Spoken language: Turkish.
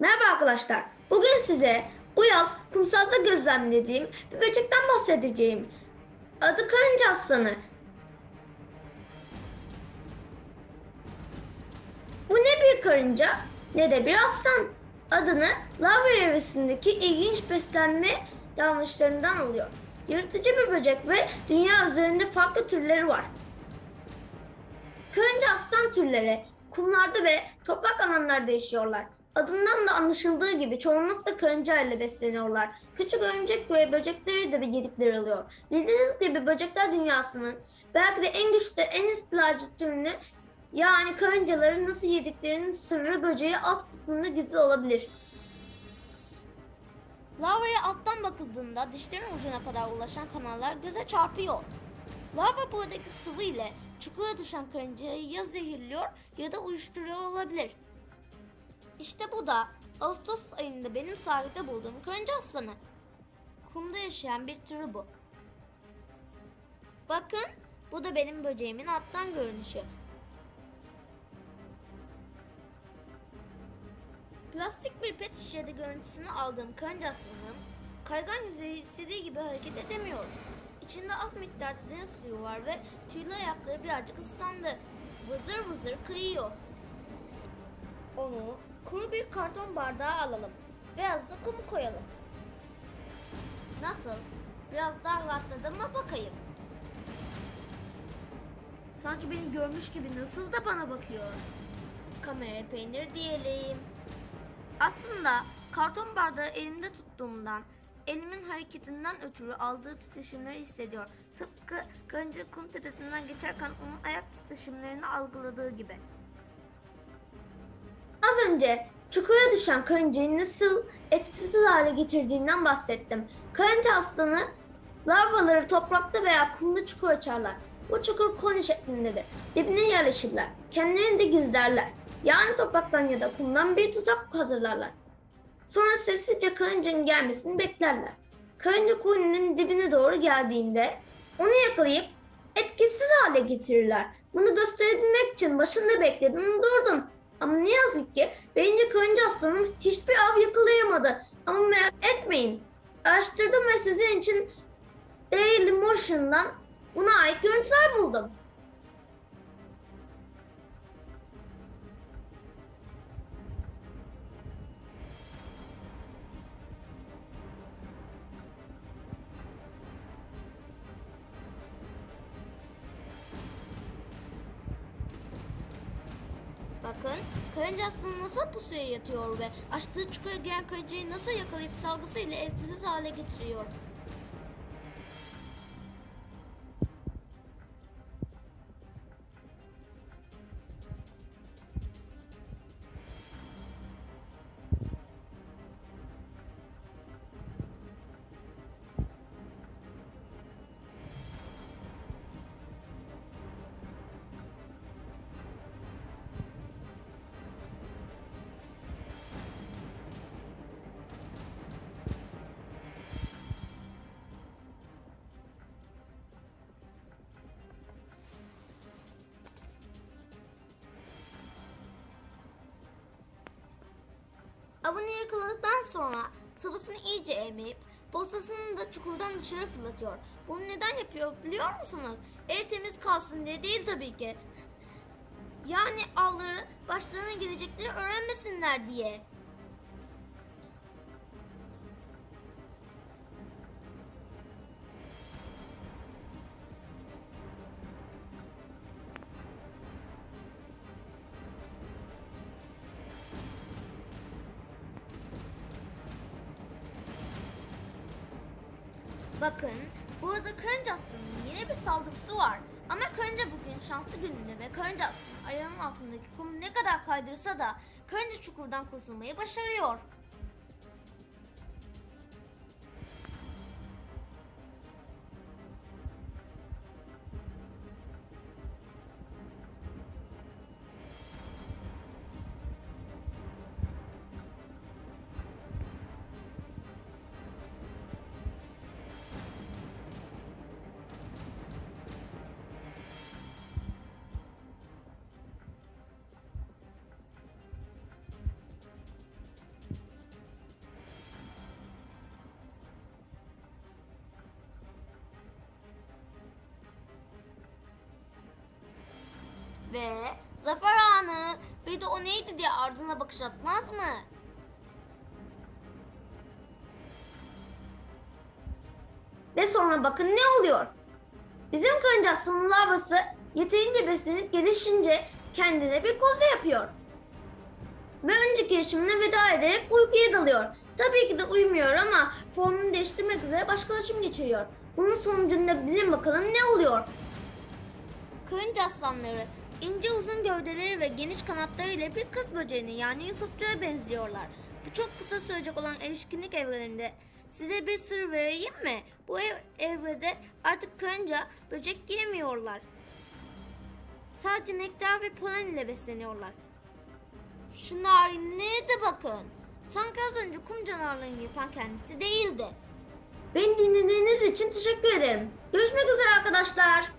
Merhaba arkadaşlar. Bugün size bu yaz kumsalda gözlemlediğim bir böcekten bahsedeceğim. Adı karınca aslanı. Bu ne bir karınca ne de bir aslan. Adını Lavra evresindeki ilginç beslenme davranışlarından alıyor. Yırtıcı bir böcek ve dünya üzerinde farklı türleri var. Karınca aslan türleri kumlarda ve toprak alanlarda yaşıyorlar. Adından da anlaşıldığı gibi çoğunlukla karınca ile besleniyorlar. Küçük örümcek ve böcekleri de bir yedikleri alıyor. Bildiğiniz gibi böcekler dünyasının belki de en güçlü, en istilacı türünü yani karıncaları nasıl yediklerinin sırrı böceği alt kısmında gizli olabilir. Lavaya alttan bakıldığında dişlerin ucuna kadar ulaşan kanallar göze çarpıyor. Lava buradaki sıvı ile çukura düşen karıncayı ya zehirliyor ya da uyuşturuyor olabilir. İşte bu da Ağustos ayında benim sahilde bulduğum karınca aslanı. Kumda yaşayan bir türü bu. Bakın bu da benim böceğimin alttan görünüşü. Plastik bir pet şişede görüntüsünü aldığım karınca aslanım, kaygan yüzeyi istediği gibi hareket edemiyor. İçinde az miktarda deniz suyu var ve tüylü ayakları birazcık ıslandı. Vızır vızır kıyıyor. Onu kuru bir karton bardağa alalım. Biraz da kumu koyalım. Nasıl? Biraz daha rahatladım mı bakayım. Sanki beni görmüş gibi nasıl da bana bakıyor. Kameraya peynir diyelim. Aslında karton bardağı elimde tuttuğumdan elimin hareketinden ötürü aldığı titreşimleri hissediyor. Tıpkı karınca kum tepesinden geçerken onun ayak titreşimlerini algıladığı gibi. Önce çukura düşen karıncayı nasıl etkisiz hale getirdiğinden bahsettim. Karınca aslanı larvaları toprakta veya kumda çukur açarlar. Bu çukur koni şeklindedir. Dibine yerleşirler. Kendilerini de gizlerler. Yani topraktan ya da kumdan bir tuzak hazırlarlar. Sonra sessizce karıncanın gelmesini beklerler. Karınca koninin dibine doğru geldiğinde onu yakalayıp etkisiz hale getirirler. Bunu gösterebilmek için başında bekledim durdum. Ama ne yazık ki birinci karınca aslanım hiçbir av yakalayamadı. Ama merak etmeyin. Araştırdım ve sizin için Daily Motion'dan buna ait görüntüler buldum. Bakın karınca aslanı nasıl pusuya yatıyor ve açtığı çukura giren karıncayı nasıl yakalayıp salgısıyla etkisiz hale getiriyor. Avını yakaladıktan sonra sıvısını iyice emip postasını da çukurdan dışarı fırlatıyor. Bunu neden yapıyor biliyor musunuz? El temiz kalsın diye değil tabii ki. Yani avları başlarına gelecekleri öğrenmesinler diye. Bakın burada karınca aslanının yeni bir saldırısı var. Ama karınca bugün şanslı gününde ve karınca aslanı ayağının altındaki kumu ne kadar kaydırsa da karınca çukurdan kurtulmayı başarıyor. Be. Zafer anı. Bir de o neydi diye ardına bakış atmaz mı? Ve sonra bakın ne oluyor? Bizim karınca aslanın larvası yeterince beslenip gelişince kendine bir koza yapıyor. Ve önceki yaşamına veda ederek uykuya dalıyor. Tabii ki de uyumuyor ama formunu değiştirmek üzere başkalaşım geçiriyor. Bunun sonucunda bilin bakalım ne oluyor? Karınca aslanları ince uzun gövdeleri ve geniş kanatlarıyla bir kız böceğine yani Yusufçuğa benziyorlar. Bu çok kısa sürecek olan erişkinlik evrelerinde size bir sır vereyim mi? Bu ev, evrede artık karınca böcek yemiyorlar. Sadece nektar ve polen ile besleniyorlar. Şu narinliğe de bakın. Sanki az önce kum canavarlarını yapan kendisi değildi. Beni dinlediğiniz için teşekkür ederim. Görüşmek üzere arkadaşlar.